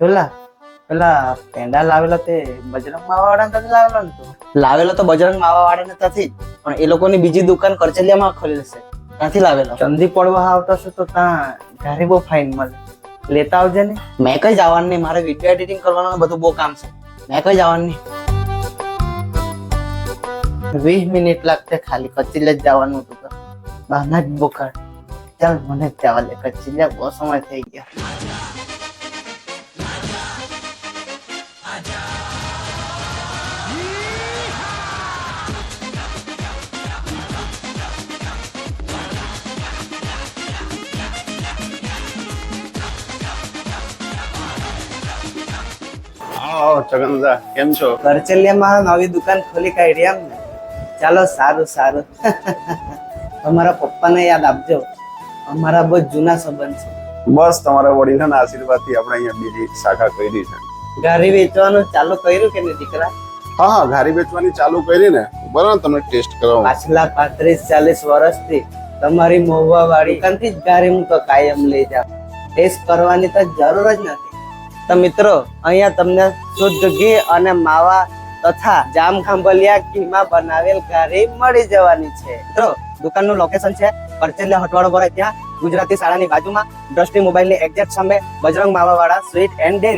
પેલા પેલા પેંડા લાવેલા તે બજરંગ માવા વાળા નથી લાવેલો ને તું? લાવેલો તો બજરંગ માવા વાળાને નથી પણ એ લોકોની બીજી દુકાન કરચલિયામાં ખોલી છે. ત્યાંથી લાવેલો. ચંદી પડવા આવતા છું તો ત્યાં ઘરે બહુ ફાઇન મળે. લેતા આવજે ને. મેં કઈ જવાનું નહીં મારે વીડિયો એડિટિંગ કરવાનું બધું બહુ કામ છે. મેં કઈ જવાનું નહીં. વીસ મિનિટ લાગતે ખાલી કચીલે જ જવાનું હતું બહાના જ બોકાડ. ચાલ મને જ જવા દે કચીલે બહુ સમય થઈ ગયા. આવો છગનદા કેમ છો? કરચલિયામાં નવી દુકાન ખોલી કાઢી એમ ને. ચાલો સારું સારું. તમારા પપ્પાને યાદ આપજો. અમારા બહુ જૂના સંબંધ છે. બસ તમારા વડીલોના આશીર્વાદથી આપણે અહીંયા બીજી શાખા કરી છે. ઘારી વેચવાનું ચાલુ કર્યું કે નહીં દીકરા? હા હા ઘારી વેચવાની ચાલુ કરી ને. બરાબર તમે તમને ટેસ્ટ કરો પાછલા પાંત્રીસ ચાલીસ વર્ષથી તમારી મોહવા વાળી દુકાનથી જ ઘારી હું તો કાયમ લઈ જાઉં ટેસ્ટ કરવાની તો જરૂર જ નથી. તો મિત્રો, અહીંયા તમને શુદ્ધ ઘી અને માવા તથા જામ ખાંભલિયા ઘીમાં બનાવેલ ઘારી મળી જવાની છે. મિત્રો, દુકાનનું લોકેશન છે પરચેલા હટવાડો પર ત્યાં, ગુજરાતી શાળાની બાજુમાં, દ્રષ્ટિ મોબાઈલની એક્ઝેક્ટ સામે, બજરંગ માવાવાળા સ્વીટ એન્ડ ડેરી.